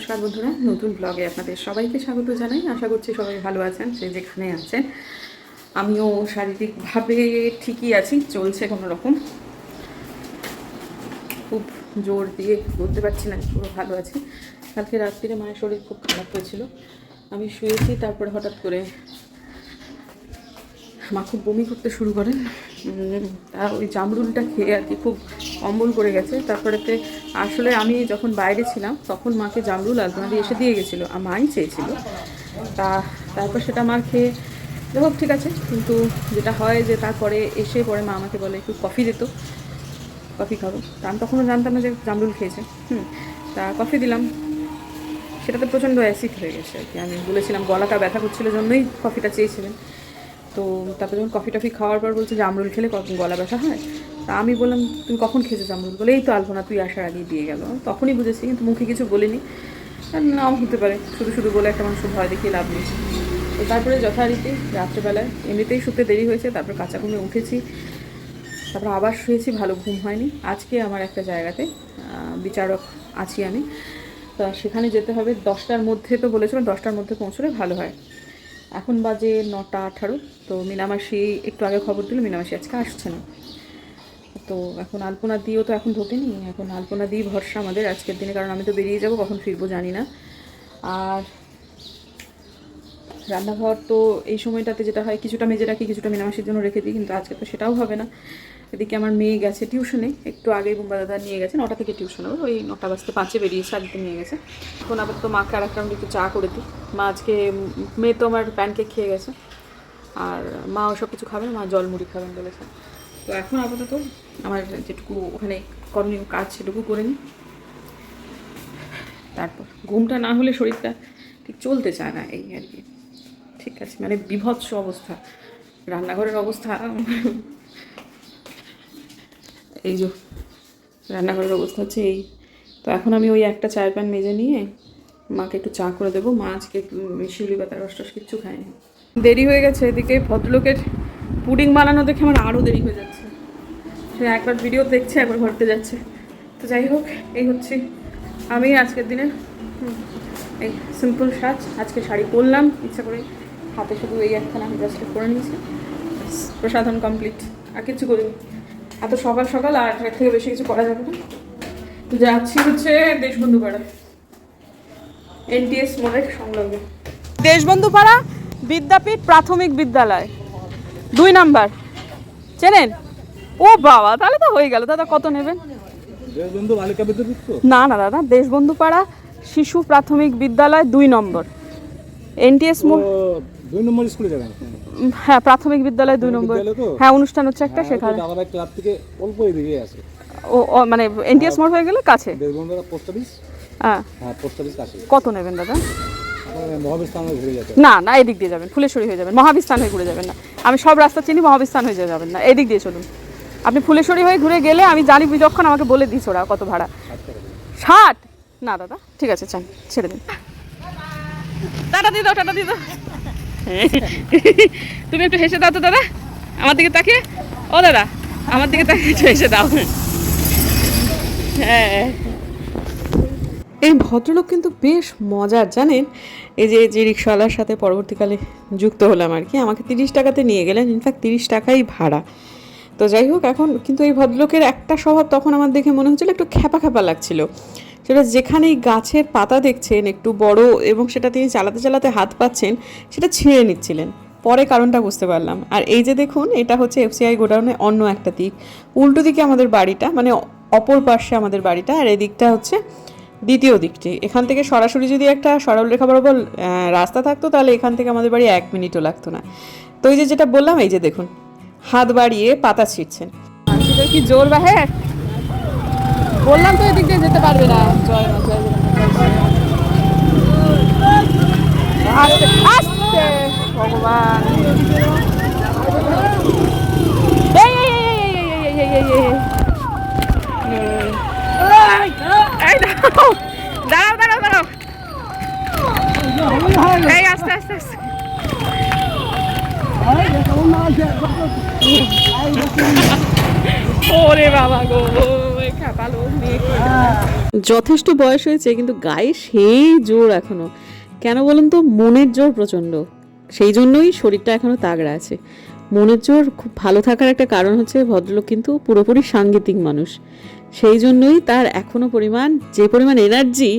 নমস্কার বন্ধুরা, নতুন ব্লগে আপনাদের সবাইকে স্বাগত জানাই। আশা করছি সবাই ভালো আছেন, সে যেখানে আছেন। আমিও শারীরিকভাবে ঠিকই আছি, চলছে কোনো রকম। খুব জোর দিয়ে বলতে পারছি না, পুরো ভালো আছি। কালকে রাত্রিরে মায়ের শরীর খুব খারাপ হয়েছিল। আমি শুয়েছি, তারপর হঠাৎ করে মা খুব বমি করতে শুরু করেন তা ওই জামরুলটা খেয়ে আর কি খুব অম্বল করে গেছে। তারপরেতে আসলে আমি যখন বাইরে ছিলাম, তখন মাকে জামরুল দিয়ে এসে দিয়ে গেছিল, আর মাই চেয়েছিল। তা তারপর সেটা মার খেয়ে যাই হোক, ঠিক আছে। কিন্তু যেটা হয় যে তারপরে এসে পরে মা আমাকে বলে, একটু কফি দিত কফি খাব। তা আমি তখনও জানতাম না যে জামরুল খেয়েছে। হুম, তা কফি দিলাম। সেটাতে প্রচণ্ড অ্যাসিড হয়ে গেছে আর কি। আমি বলেছিলাম, গলাটা ব্যথা করছিল জন্যই কফিটা চেয়েছিলেন। তো তারপরে যখন কফি টফি খাওয়ার পর বলছে যে আমরুল খেলে কখন গলা ব্যথা হয়, তা আমি বললাম, তুমি কখন খেয়েছো জামরুল? বলে, এই তো আলপনা, তুই আসার আগেই দিয়ে গেল। তখনই বুঝেছি, কিন্তু মুখে কিছু বলিনি। নাও, হতে পারে, শুধু শুধু বলে একটা মানুষ ভয় দেখিয়ে লাভ নেই। তো তারপরে যথারীতি রাত্রেবেলায় এমনিতেই শুতে দেরি হয়েছে, তারপর কাঁচা ঘুমে উঠেছি। তারপর আবার শুয়েছি, ভালো ঘুম হয়নি। আজকে আমার একটা জায়গাতে বিচারক আছি আমি। তা সেখানে যেতে হবে, দশটার মধ্যে তো বলেছিলাম, দশটার মধ্যে পৌঁছলে ভালো হয়। এখন বাজে নটা আঠারো, তো মিনামাসি একটু আগে খবর দিল, মিনামাসি আজকে আসছে না। তো এখন আলপনা দিয়েও তো এখন ঢোকেনি এখন আলপনা দিয়েই ভরসা আমাদের আজকের দিনে, কারণ আমি তো বেরিয়ে যাব, কখন ফিরবো জানি না। আর রান্নাঘর তো এই সময়টাতে যেটা হয়, কিছুটা মেজে রাখি, কিছুটা মিনামাসির জন্য রেখে দিই, কিন্তু আজকে তো সেটাও হবে না। এদিকে আমার মেয়ে গেছে টিউশনে, একটু আগে বুম্বা দাদা নিয়ে গেছে, নটা থেকে টিউশন হবে, ওই নটা বাজতে পাঁচে বেরিয়েছে আজকে নিয়ে গেছে। এখন আবার তো মাকে আর একটা একটু চা করে দিই। মা আজকে, মেয়ে তো আমার প্যানকেক খেয়ে গেছে, আর মা ওসব কিছু খাবে মা জল মুড়ি খাবেন বলেছে। তো এখন আপাতত আমার যেটুকু ওখানে করণীয় কাজ, সেটুকু করে নিই। তারপর ঘুমটা না হলে শরীরটা ঠিক চলতে চায় না এই আর কি। ঠিক আছে মানে বিভৎস অবস্থা। রান্নাঘরের অবস্থা এই যে রান্নাঘরের অবস্থা হচ্ছে এই। তো এখন আমি ওই একটা চায়ের প্যান মেজে নিয়ে মাকে একটু চা করে দেবো। মা আজকে শিউলি পাতা রস টস কিচ্ছু খায়নি। দেরি হয়ে গেছে এদিকে ভদ্রলোকের পুডিং বানানো দেখে আমার আরও দেরি হয়ে যাচ্ছে। সে একবার ভিডিও দেখছে, একবার ঘরতে যাচ্ছে। তো যাই হোক, এই হচ্ছে আমি আজকের দিনে এই সিম্পল সাজ। আজকে শাড়ি পরলাম, ইচ্ছা করে হাতে শুধু এই একখানা আমি জাস্ট করে নিয়েছি। প্রসাধন কমপ্লিট আর কিছু করিনি। এত সকাল সকাল আর এর থেকে বেশি কিছু করা যাবে না। তো যাচ্ছি হচ্ছে দেশবন্ধু পাড়া এনটিএস মোড়ের সংলগ্ন। দেশবন্ধু পাড়া বিদ্যাপীঠ প্রাথমিক বিদ্যালয়। দুই নাম্বার। চেনেন? ও বাবা তাহলে তো হয়ে গেল। দাদা কত নেবেন? না না দাদা দেশবন্ধু পাড়া শিশু প্রাথমিক বিদ্যালয় দুই নম্বর। এনটিএস মোড় দুই নম্বর স্কুলে যাবেন? হ্যাঁ প্রাথমিক বিদ্যালয় দুই নম্বর। হ্যাঁ অনুষ্ঠান হচ্ছে একটা সেখানে। আমার ক্লাব থেকে অল্প এদিকে আছে। ও মানে এনটিএস মোড় হয়ে গেলে কাছে? দেশবন্ধুরা পোস্ট অফিস? হ্যাঁ। হ্যাঁ পোস্ট অফিস কাছে। কত নেবেন দাদা? না না এদিক দিয়ে যাবেন ফুলেশ্বরী হয়ে যাবেন মহাবিস্তান হয়ে ঘুরে যাবেন না। আমি সব রাস্তা চিনি মহাবিস্তান হয়ে যাবেন না। এদিক দিয়ে চলুন। আপনি ফুলেশ্বরী হয়ে ঘুরে গেলে আমি জানি বিচক্ষণ আমাকে বলে দিস ওরা কত ভাড়া। ষাট? না দাদা ঠিক আছে চান ছেড়ে দিন। টাটা দিয়ে দাও টাটা দিয়ে দাও। তুমি একটু হেসে দাও তো, দাদা। আমার দিকে তাকিয়ে। ও, দাদা, আমার দিকে তাকিয়ে একটু হেসে দাও। হ্যাঁ। এই ভদ্রলোক কিন্তু বেশ মজার, জানেন? এই যে যে রিক্সাওয়ালার সাথে পরবর্তীকালে যুক্ত হলাম আর কি, আমাকে তিরিশ টাকাতে নিয়ে গেলেন। ইনফ্যাক্ট তিরিশ টাকাই ভাড়া। তো যাই হোক, এখন কিন্তু এই ভদ্রলোকের একটা স্বভাব তখন আমার দেখে মনে হচ্ছিল একটু খ্যাপা খ্যাপা লাগছিল। সেটা যেখানেই গাছের পাতা দেখছেন, একটু বড় এবং সেটা তিনি চালাতে চালাতে হাত পাচ্ছেন, সেটা ছিঁড়ে নিচ্ছিলেন। পরে কারণটা বুঝতে পারলাম। আর এই যে দেখুন, এটা হচ্ছে এফসিআই গোডাউনের অন্য একটা দিক। উল্টো দিকে আমাদের বাড়িটা মানে অপর পার্শ্বে আমাদের বাড়িটা, আর এদিকটা হচ্ছে দ্বিতীয় দিকটি। এখান থেকে সরাসরি যদি একটা সরল রেখা বরাবর রাস্তা থাকতো, তাহলে এখান থেকে আমাদের বাড়ি এক মিনিটও লাগতো না। তো এই যে যেটা বললাম, এই যে দেখুন, হাত বাড়িয়ে পাতা ছিঁড়ছেন। কি জোর বাহে? বললাম তো এদিক দিয়ে যেতে পারবে না। জয় জয় যথেষ্ট বয়স হয়েছে, কিন্তু গায়ে সেই জোর এখনও। কেন বলুন তো, মনের জোর প্রচণ্ড। সেই জন্যই শরীরটা এখনও তাগড়া আছে। মনের জোর খুব ভালো থাকার একটা কারণ হচ্ছে, ভদ্রলোক কিন্তু পুরোপুরি সাংগীতিক মানুষ। সেই জন্যই তার এখনও পরিমাণ, যে পরিমাণ এনার্জি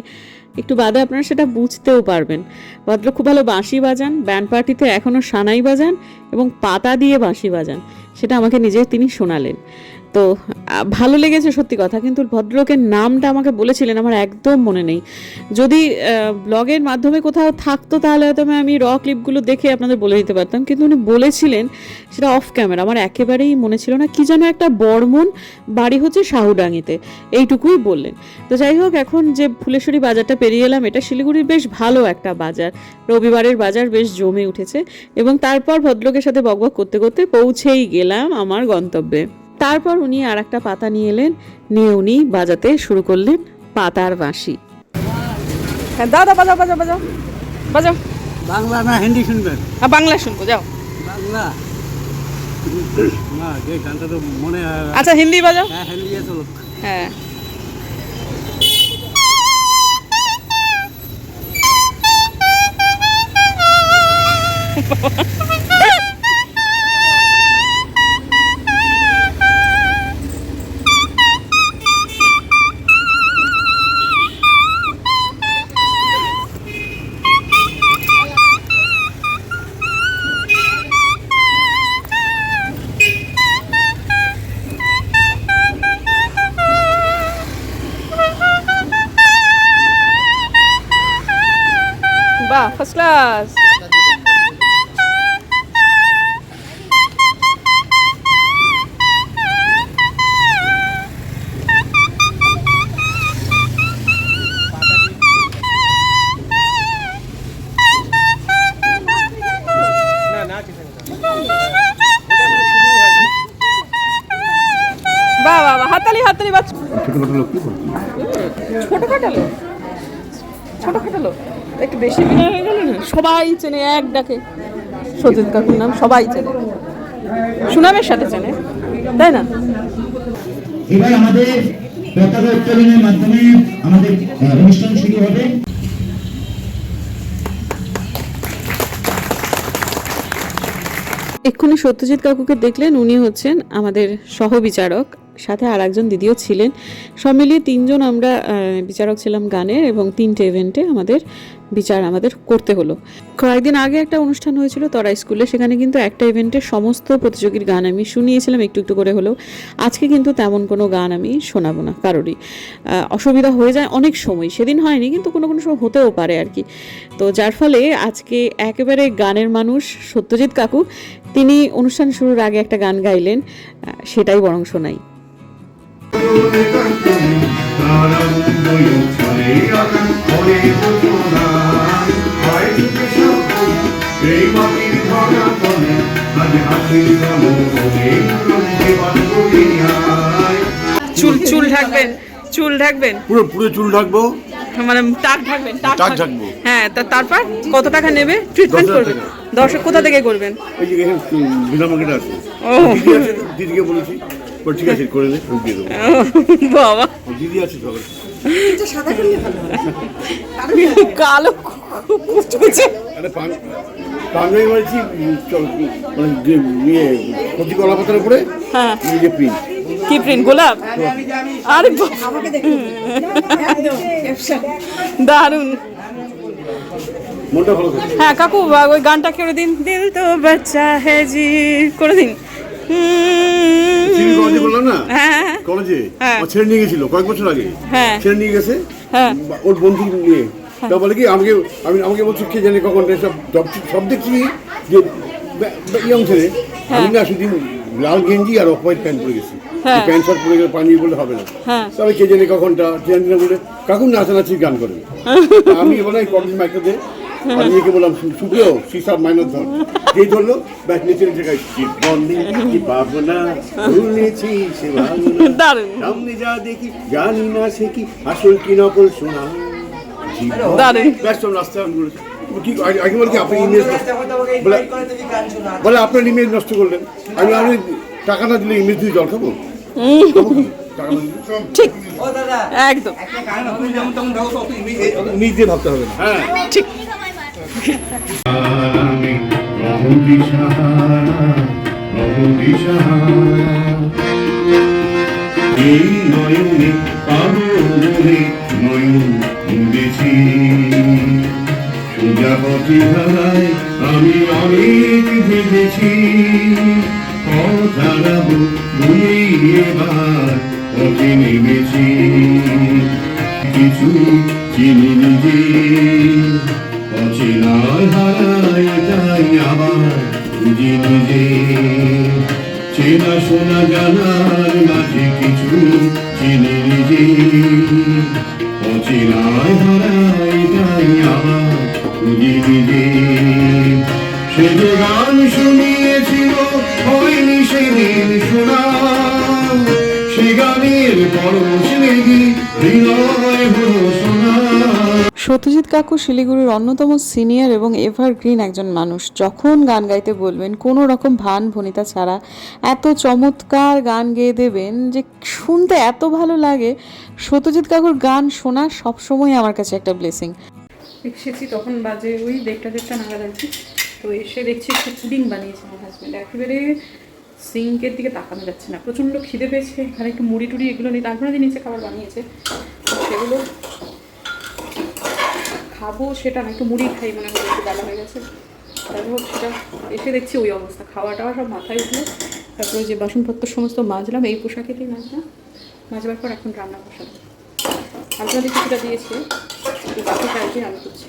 একটু বাদে আপনারা সেটা বুঝতেও পারবেন। ভদ্রলোক খুব ভালো বাঁশি বাজান ব্যান্ড পার্টিতে এখনও সানাই বাজান এবং পাতা দিয়ে বাঁশি বাজান। সেটা আমাকে নিজে তিনি শোনালেন। তো ভালো লেগেছে সত্যি কথা, কিন্তু ভদ্রলোকের নামটা আমাকে বলেছিলেন, আমার একদম মনে নেই। যদি ব্লগের মাধ্যমে কোথাও থাকতো, তাহলে হয়তো আমি- র ক্লিপগুলো দেখে আপনাদের বলে দিতে পারতাম, কিন্তু উনি বলেছিলেন সেটা অফ ক্যামেরা আমার একেবারেই মনে ছিল না, কি যেন একটা বর্মন বাড়ি হচ্ছে শাহুডাঙ্গিতে, এইটুকুই বললেন। তো যাই হোক, এখন যে ফুলেশ্বরী বাজারটা পেরিয়ে এলাম, এটা শিলিগুড়ির বেশ ভালো একটা বাজার, রবিবারের বাজার বেশ জমে উঠেছে, এবং তারপর ভদ্রলোকের সাথে বকবক করতে করতে পৌঁছেই গেলাম আমার গন্তব্যে। তারপর উনি আর একটা পাতা নিয়ে এলেন। নিয়ে উনি বাজাতে শুরু করলেন পাতার বাঁশি। হ্যাঁ দাদা বাজাও বাজাও বাজাও। বাজাও। বাংলা না হিন্দি শুনবেন? আর বাংলা শুনব যাও। বাংলা। না যে গানটা তো মনে আচ্ছা হিন্দি বাজাও। হ্যাঁ হিন্দি চলো। হ্যাঁ। বাহ ফার্স্ট ক্লাস বাহ বাহ বাহ হাতালি হাতালি বাচ্চা ছোটখাটো লোক কি বলছি ছোট খাটালো খাটালো একটু বেশি বিনয় হয়ে গেল না? সবাই চেনে এক ডাকে। সজিত কাকুর নাম সবাই চেনে। সুনামের সাথে চেনে তাই না? এবার আমাদের পতাকা উত্তোলনের মাধ্যমে আমাদের অনুষ্ঠান শুরু হবে। এক্ষুনি সত্যজিৎ কাকুকে দেখলেন উনি হচ্ছেন আমাদের সহবিচারক। সাথে আর একজন দিদিও ছিলেন। সব মিলিয়ে তিনজন আমরা বিচারক ছিলাম গানের এবং তিনটে ইভেন্টে আমাদের বিচার আমাদের করতে হলো। কয়েকদিন আগে একটা অনুষ্ঠান হয়েছিল তরা স্কুলে, সেখানে কিন্তু একটা ইভেন্টে সমস্ত প্রতিযোগীর গান আমি শুনিয়েছিলাম একটু একটু করে হলেও। আজকে কিন্তু তেমন কোনো গান আমি শোনাবো না কারোরই। অসুবিধা হয়ে যায় অনেক সময়, সেদিন হয়নি কিন্তু কোনো কোনো সময় হতেও পারে আর কি। তো যার ফলে আজকে একেবারে গানের মানুষ সত্যজিৎ কাকু, তিনি অনুষ্ঠান শুরুর আগে একটা গান গাইলেন সেটাই বরং শোনাই। চুল চুল ঢাকবেন চুল ঢাকবেন। পুরো পুরো চুল ঢাকবো? মানে টাক ঢাকবেন টাক ঢাকবো। হ্যাঁ তা তারপর কত টাকা নেবে? ট্রিটমেন্ট করবেন। দশ কোথা থেকে করবেন? এই যে বিনা মার্কেট আছে। ও। দিদিকে বলেছি। বলে, ঠিক আছে করে নে দিয়ে দেবো। বাবা। দিদি আছে সকালে কালো কুচকুচে আরে বলছি চল, মানে যে ইয়ে কচি কলা পাতার উপরে হ্যাঁ। এই যে প্রিন্ট কি প্রিন্ট গোলাপ? আরে দারুণ ভালো হ্যাঁ কাকু বা- ওই গানটা করে দিন? দিল তো বাচ্চা হে জি করে দিন। কলেজে হ্যাঁ। হ্যাঁ। ও ছেড়ে নিয়ে গেছিল কয়েক বছর আগে। হ্যাঁ। ছেড়ে নিয়ে গেছে। ওর বন্ধু নিয়ে। তা কি আমাকে আমি আমাকে বলছে কে জানে কখন সব সব সব দেখছি যে ইয়ং ছেলে। আমি না শুধু লাল গেঞ্জি আর অফ হোয়াইট প্যান্ট পরে গেছি। প্যান্ট শার্ট পরে গেলে পানি বলে হবে না। তবে কে জানে কখনটা জানি না বলে কাকুর নাচানাচি গান করেন আমি কলেজ মাইকটাতে আমি একে বললাম শুক্লো সিসাব মাইনার ধর। যেই ধরলো ব্যাস নিচে নিচে গাইছি বন্দি কি ভাবনা ভুলেছি সে ভাবনা সামনে যা দেখি জানি না সে কি আসল কি নকল শোনা। ব্যস্ত রাস্তা বলে কি আপনি বলে বলে আপনার ইমেজ নষ্ট করলেন। আমি আমি টাকা না দিলে ইমেজ দিয়ে জল খাব? ঠিক। একদম। দিয়ে ভাবতে হবে হ্যাঁ ঠিক। এই নয়নে পাগলে নয়ন মুড়েছি সোজা ধারায় আমি অনেক ভেবেছি। পথ হারাবো এবার পথে নেমেছি কিছু চিনি নিজে চেনা শোনা জানার মাঝে কিছু চিনি নিজে। অচেনায় তাই আবার খুঁজি নিজে সে যে গান শুনিয়েছিল হয়নি সেদিন শোনা সে গানের পরশ লেগে হৃদয় হলো সত্যজিৎ কাকু শিলিগুড়ির অন্যতম সিনিয়র এবং এভারগ্রিন একজন মানুষ। যখন গান গাইতে বলবেন, কোনো রকম ভান ভনিতা ছাড়া এত চমৎকার গান গেয়ে দেবেন যে শুনতে এত ভালো লাগে। সত্যজিৎ কাকুর গান শোনা সবসময় আমার কাছে একটা ব্লেসিং। এসেছি তখন বাজে ওই দেড়টা দেড়টা নাগাদ কি। তো এসে দেখছি একটু পুডিং বানিয়েছে আমার হাজব্যান্ড একেবারে সিঙ্কের দিকে তাকানো যাচ্ছে না। প্রচণ্ড খিদে পেয়েছে। এখানে একটু মুড়ি টুড়ি এগুলো নিয়ে তারপরে নিচে খাবার বানিয়েছে। সেগুলো খাব সেটা না, একটু মুড়ি খাই মনে হয়, একটু বেলা হয়ে গেছে। যাই হোক, সেটা এসে দেখছি ওই অবস্থা। খাওয়া টাওয়া সব মাথায় উঠল। তারপরে যে বাসনপত্র সমস্ত মাজলাম, এই পোশাকেতেই মাজলাম? মাজবার পর এখন রান্না বসালাম আপনাদের কিছুটা দিয়েছে এই বাকিটা আর কি করছি।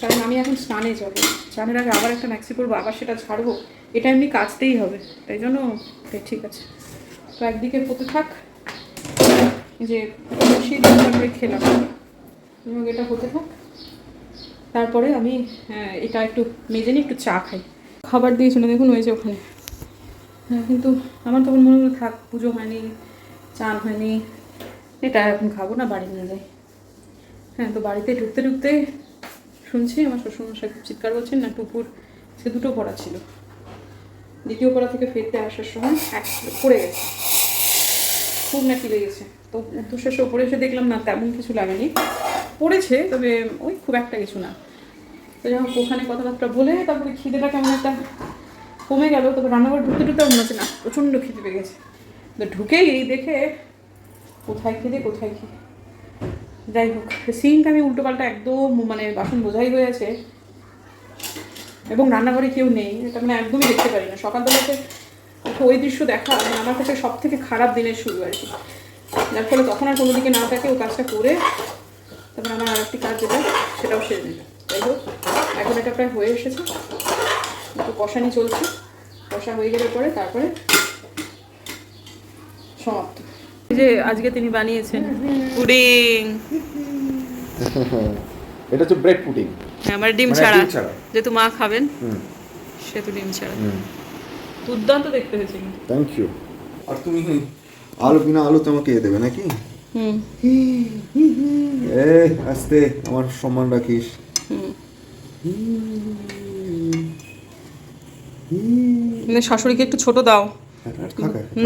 কারণ আমি এখন স্নানে যাব। স্নানের আগে আবার একটা ম্যাক্সি পরবো, আবার সেটা ছাড়বো এটা এমনি কাচতেই হবে, তাই জন্য তাই ঠিক আছে। তো একদিকে পতে থাক যে খেলাম। এবং এটা হতে থাক। তারপরে আমি এটা একটু মেজে নিয়ে একটু চা খাই। খাবার দিয়েছিল দেখুন ওই যে ওখানে। হ্যাঁ কিন্তু আমার তখন মনে হলো, থাক, পুজো হয়নি চান হয়নি। এটা এখন খাব না, বাড়ি নিয়ে যাই। হ্যাঁ তো বাড়িতে ঢুকতে ঢুকতে শুনছি, আমার শ্বশুরমশাই খুব চিৎকার করছেন, না, টুপুর, সে দুটো পড়া ছিল। দ্বিতীয় পড়া থেকে ফিরতে আসার সময় এক পড়ে গেছে। খুব নাকি লেগেছে। তো উত্তরশেষে ওপরে এসে দেখলাম, না, তেমন কিছু লাগেনি। পড়েছে, তবে ওই খুব একটা কিছু না। তো যখন ওখানে কথাবার্তা বলে তারপরে খিদেটা কেমন একটা কমে গেল তবে রান্নাঘর ঢুকতে ঢুকতে মনে হচ্ছে, না, প্রচণ্ড খিদে পেয়ে গেছে। তো ঢুকেই এই দেখে কোথায় খিদে, কোথায় কি যাই হোক সিঙ্ক আমি উল্টো পাল্টা একদম মানে বাসন বোঝাই হয়ে আছে। এবং রান্নাঘরে কেউ নেই, এটা মানে একদমই দেখতে পারি না। সকালবেলাতে ওই দৃশ্য দেখা মানে আমার কাছে সব থেকে খারাপ দিনের শুরু আর কি। যার ফলে তখন আর কোনো দিকে না থাকে ওই কাজটা করে তারপর আমার আর একটি কাজ যেটা সেটাও সেরে নিল যাই হোক এখন এটা প্রায় হয়ে এসেছে। একটু কষানি চলছে। কষা হয়ে গেলে পরে তারপরে সমাপ্ত। যে আজকে তিনি বানিয়েছেন পুডিং। এটা হচ্ছে ব্রেড পুডিং। আমার ডিম মানে ছাড়া। যেহেতু মা খাবেন হুম। সে তো ডিম ছাড়া। দুর্দান্ত দেখতে হয়েছে থ্যাংক ইউ আর তুমি আলু বিনা আলু তোমাকে দেবে নাকি? হুম এ আস্তে আমার সম্মান রাখিস। মানে শাশুড়িকে একটু ছোট দাও।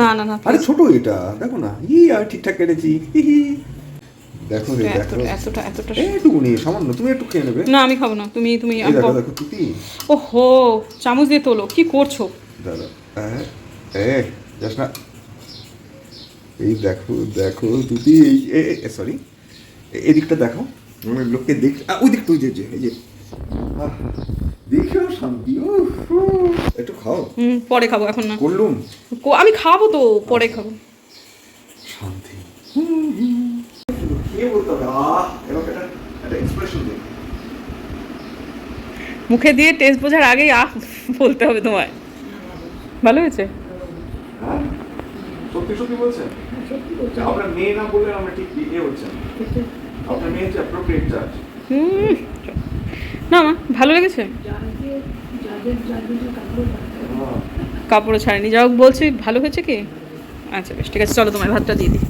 না না না আরে ছোট এটা দেখো না। ই আর ঠিকঠাক কেটেছি। দেখো রে দেখো। এতটা এতটা এইটুকুনি সামান্য। তুমি একটু খেয়ে নেবে। না আমি খাব না। তুমি তুমি এই দেখো দেখো তুই ও হো চামচ দিয়ে তোলো। কি করছ? দাদা এ যাস না। এই দেখো দেখো তুই এই সরি এদিকটা দেখো মানে লোককে দেখ ওই দিকটা ওই যে যে, এই যে। দেখো শান্তি। একটু খাও। হুম পরে খাব এখন না। করলুম আমি খাব তো পরে খাব। শান্তি। মুখে দিয়ে টেস্ট বোঝার আগেই আহ বলতে হবে তোমায়। ভালো হয়েছে? হ্যাঁ সত্যি সত্যি বলছেন মেয়ে না বললে আমরা ঠিক হচ্ছে না। আপনার মেয়ে হচ্ছে অ্যাপ্রোপ্রিয়েট জাজ না মা ভালো লেগেছে? কাপড়ও ছাড়েনি। যা হোক বলছি ভালো হয়েছে কি? আচ্ছা বেশ ঠিক আছে চলো তোমার ভাতটা দিয়ে দিই।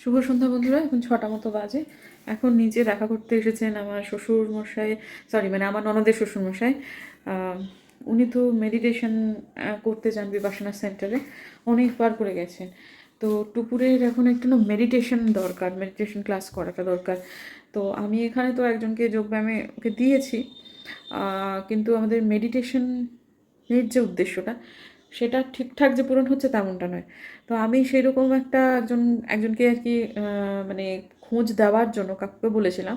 শুভ সন্ধ্যা বন্ধুরা এখন ছটা মতো বাজে। এখন নিচে দেখা করতে এসেছেন আমার শ্বশুর মশাই সরি মানে আমার ননদের শ্বশুর মশাই আহ, উনি তো মেডিটেশন করতে যান বিপাশনা সেন্টারে অনেকবার করে গেছেন তো টুপুরের এখন একটু না মেডিটেশন দরকার মেডিটেশন ক্লাস করাটা দরকার। তো আমি এখানে তো একজনকে যোগব্যায়ামে ওকে দিয়েছি কিন্তু আমাদের মেডিটেশনের যে উদ্দেশ্যটা, সেটা ঠিকঠাক যে পূরণ হচ্ছে তেমনটা নয়। তো আমি সেই রকম একটা একজন, একজনকে আর কি মানে খোঁজ দেওয়ার জন্য কাকুকে বলেছিলাম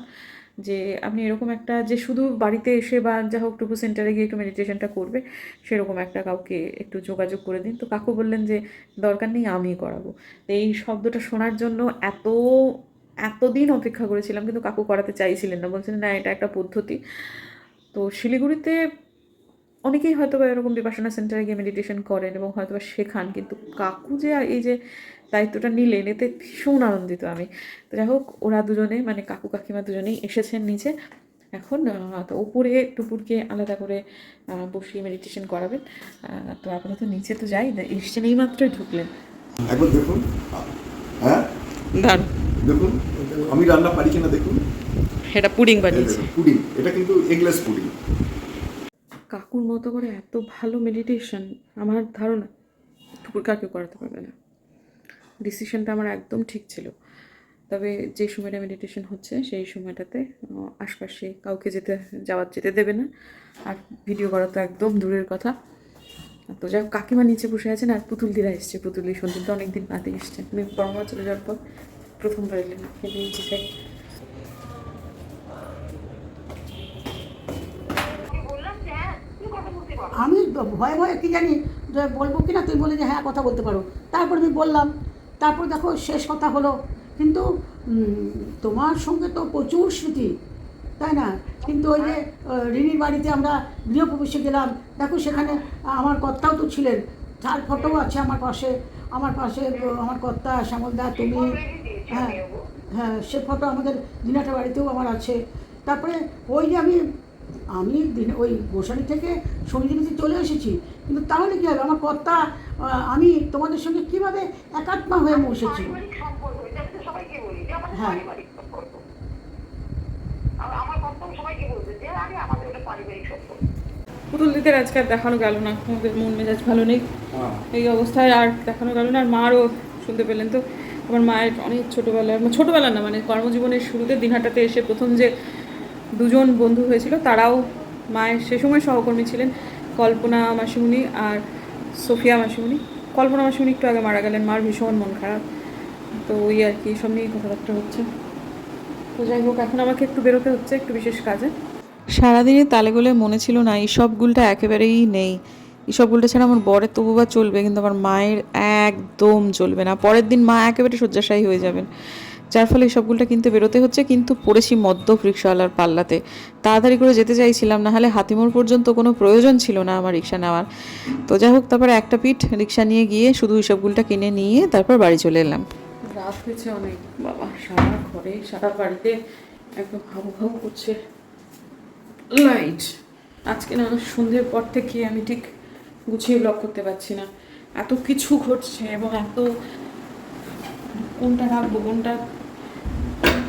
যে আপনি এরকম একটা যে শুধু বাড়িতে এসে বা যা হোক টুকু সেন্টারে গিয়ে একটু মেডিটেশনটা করবে, সেরকম একটা কাউকে একটু যোগাযোগ করে দিন। তো কাকু বললেন যে, দরকার নেই, আমি করাবো। তো এই শব্দটা শোনার জন্য এত, এতদিন অপেক্ষা করেছিলাম, কিন্তু কাকু করাতে চাইছিলেন না। বলছিলেন, না, এটা একটা পদ্ধতি। তো শিলিগুড়িতে অনেকেই হয়তো বা এরকম বিপাশনা সেন্টারে গিয়ে মেডিটেশন করেন এবং হয়তো বা শেখান, কিন্তু কাকু যে, এই যে দায়িত্বটা নিলেন এতে ভীষণ আনন্দিত আমি। তো যাই হোক ওরা দুজনে মানে কাকু কাকিমা দুজনেই এসেছেন নিচে। এখন তো ওপরে টুপুরকে আলাদা করে বসিয়ে মেডিটেশন করাবেন। তো আপাতত নিচে তো যাই এসছেন এই মাত্রই ঢুকলেন। একবার দেখুন। হ্যাঁ? দাঁড় দেখুন আমি রান্না পারি কিনা দেখুন। এটা পুডিং বানিয়েছে। পুডিং। এটা কিন্তু এগলেস পুডিং। কাকুর মতো করে এত ভালো মেডিটেশন আমার ধারণা টুকুর কাকে করাতে পারবে না। ডিসিশনটা আমার একদম ঠিক ছিল। তবে যে সময়টা মেডিটেশন হচ্ছে, সেই সময়টাতে আশপাশে কাউকে যেতে, যাওয়ার যেতে দেবে না। আর ভিডিও করা তো একদম দূরের কথা। তো যাই কাকিমা নিচে বসে আছেন আর পুতুল দিরা এসছে। পুতুল সন্ধ্যে তো অনেকদিন বাদে এসছেন আমি বড়মা চলে যাওয়ার পর প্রথমবার এলেন। খেতে নিচে আমি ভয়ে ভয়ে কি জানি বলব কি না তুই বলে যে হ্যাঁ কথা বলতে পারো। তারপর আমি বললাম তারপর দেখো শেষ কথা হলো, কিন্তু তোমার সঙ্গে তো প্রচুর স্মৃতি, তাই না? কিন্তু ওই যে রিনির বাড়িতে আমরা গৃহপ্রবেশে গেলাম, দেখো সেখানে আমার কর্তাও তো ছিলেন, তার ফটোও আছে আমার পাশে আমার পাশে আমার কর্তা শ্যামলদা তুমি হ্যাঁ হ্যাঁ সে ফটো আমাদের দিনাটা বাড়িতেও আমার আছে। তারপরে ওই যে আমি আমি ওই গোসারি থেকে সমিতিতে চলে এসেছি কিন্তু তাহলে কী হবে? আমার কর্তা আমি তোমাদের সঙ্গে কীভাবে একাত্মা হয়ে বসেছি? হ্যাঁ। পারিবারিক সম্পর্ক। আর আমার কর্তব্য সবাইকে বলতে যে আরে আমাদের ওটা পারিবারিক সম্পর্ক। পুতুল দিদের আজকে আর দেখানো গেল না আমাদের মন মেজাজ ভালো নেই। এই অবস্থায় আর দেখানো গেল না আর মারও শুনতে পেলেন তো। আমার মায়ের অনেক ছোটোবেলার মানে ছোটোবেলা না মানে কর্মজীবনের শুরুতে দিনহাটাতে এসে প্রথম যে দুজন বন্ধু হয়েছিল তারাও মায়ের সে সময় সহকর্মী ছিলেন। কল্পনা মাসিমুনি আর সোফিয়া মাসিমুনি কল্পনা মাসিমুনি একটু আগে মারা গেলেন, মার ভীষণ মন খারাপ। তো ওই আর কি, সব নিয়েই কথাবার্তা হচ্ছে। তো যাই হোক, এখন আমাকে একটু বেরোতে হচ্ছে, একটু বিশেষ কাজে। সারাদিনে তালেগোলে মনে ছিল না, এই সবগুলটা একেবারেই নেই। সবগুলটা ছাড়া আমার বরের তবু বা চলবে, কিন্তু আমার মায়ের একদম চলবে না। পরের দিন মা একেবারে শয্যাশায়ী হয়ে যাবেন। যার ফলে এই সবগুলটা কিনতে বেরোতে হচ্ছে, কিন্তু পড়েছি মদ্যপ রিক্সাওয়ালার পাল্লাতে। তাড়াতাড়ি করে যেতে চাইছিলাম, না হলে হাতিমোড় পর্যন্ত কোনো প্রয়োজন ছিল না আমার রিক্সা নেওয়ার। তো যাই হোক, তারপর একটা পিঠ রিক্সা নিয়ে গিয়ে শুধু ওই সবগুলটা কিনে নিয়ে তারপর বাড়ি চলে এলাম। রাত হয়েছে অনেক, বাবা, সারা ঘরে, সারা বাড়িতে একদম হাবু হাবু করছে। লাইট আজকে না, সন্ধ্যের পর থেকে আমি ঠিক গুছিয়ে ব্লগ করতে পারছি না। এত কিছু ঘটছে এবং এত কোনটা রাখব, কোনটা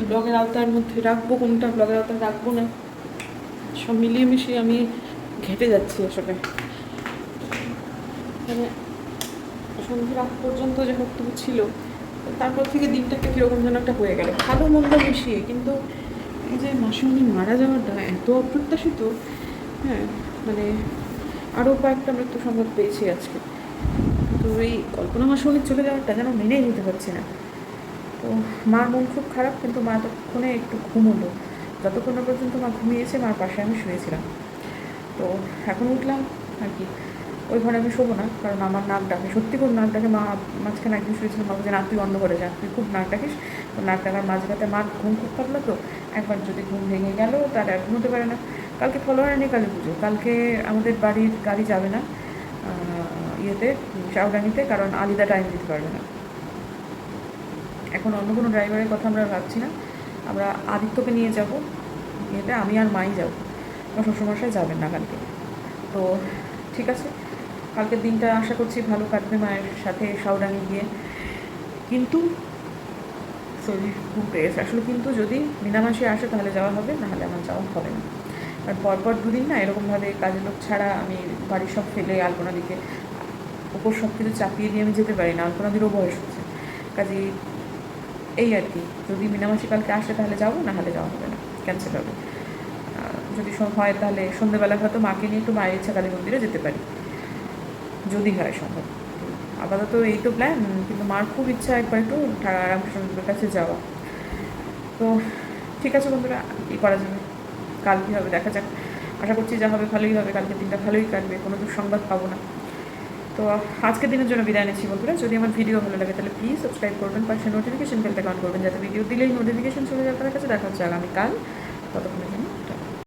ব্লগের আওতার মধ্যে রাখব, কোনটা ব্লগের আওতায় রাখব না। সব মিলিয়ে মিশিয়ে আমি ঘেটে যাচ্ছি আসলে মানে সন্ধ্যে রাত পর্যন্ত যে বক্তব্য ছিল, তারপর থেকে দিনটাকে কীরকম যেন একটা হয়ে গেল। ভালো মন্দ মিশিয়ে, কিন্তু এই যে মাসিমণি মারা যাওয়াটা এত অপ্রত্যাশিত হ্যাঁ মানে আরও কয়েকটা মৃত্যু সংবাদ পেয়েছি আজকে। তো এই কল্পনা মাসিমণি চলে যাওয়াটা যেন মেনেই নিতে পারছি না। মার মন খুব খারাপ, কিন্তু মা ততক্ষণে একটু ঘুমোলো। যতক্ষণ না পর্যন্ত মা ঘুমিয়েছে, মার পাশে আমি শুয়েছিলাম। তো এখন উঠলাম আর কি। ওই ঘরে আমি শোবো না, কারণ আমার নাক ডাকে। সত্যি খুব নাক ডাকে, মা মাঝখানে একদিন শুয়েছিলাম বাবু যে না, তুই অন্য করে যা, তুই খুব নাক ডাকিস। তো নাক ডাকার মাঝরাতে মা ঘুম খুব পাতলো তো, একবার যদি ঘুম ভেঙে গেল তার আর ঘুমোতে পারে না। কালকে ফলোয়ার নেই, কালী পুজো। কালকে আমাদের বাড়ির গাড়ি যাবে না ইয়েতে শাওডানিতে কারণ আলিদা টাইম দিতে পারবে না। এখন অন্য কোনো ড্রাইভারের কথা আমরা ভাবছি না। আমরা আদিত্যকে নিয়ে যাব। ইয়েতে আমি আর মাই যাব। আমার শ্বশুরমশাই যাবেন না কালকে। তো ঠিক আছে, কালকের দিনটা আশা করছি ভালো কাটবে মায়ের সাথে সাউডাঙ্গে গিয়ে। কিন্তু সরি ঘুম পেয়ে গেছে আসলে কিন্তু যদি মিনা মাসে আসে তাহলে যাওয়া হবে, নাহলে আমার যাওয়া হবে না। আর পরপর দুদিন না এরকমভাবে কাজের লোক ছাড়া আমি বাড়ির সব ফেলে, আলপনা দিকে, উপর সব কিছু চাপিয়ে দিয়ে আমি যেতে পারি না। আলপনা দিরও বয়স হচ্ছে। কাজেই এই আর কি। যদি মিনামাসি কালকে আসে তাহলে যাব না হলে যাওয়া হবে না। ক্যান্সেল হবে। যদি হয় তাহলে সন্ধ্যেবেলা হয়তো মাকে নিয়ে একটু মায়ের ইচ্ছা কালী মন্দিরে যেতে পারি। যদি হয় সম্ভব। আপাতত এই তো প্ল্যান কিন্তু মার খুব ইচ্ছা একবার একটু রামকৃষ্ণদেবের কাছে যাওয়া। তো ঠিক আছে বন্ধুরা, কী করা যাবে? কাল কী হবে? দেখা যাক। আশা করছি যা হবে ভালোই হবে। কালকে দিনটা ভালোই কাটবে। কোনো দুঃসংবাদ পাবো না। তো আজকের দিনের জন্য বিদায় নিচ্ছি বন্ধুরা। যদি আমার ভিডিও ভালো লাগে তাহলে প্লিজ সাবস্ক্রাইব করবেন, পাশে নোটিফিকেশন বেলটা অন করবেন, যাতে ভিডিও দিলেই নোটিফিকেশন চলে যায় আপনার কাছে। দেখা হচ্ছে আগামীকাল। ততক্ষণের জন্য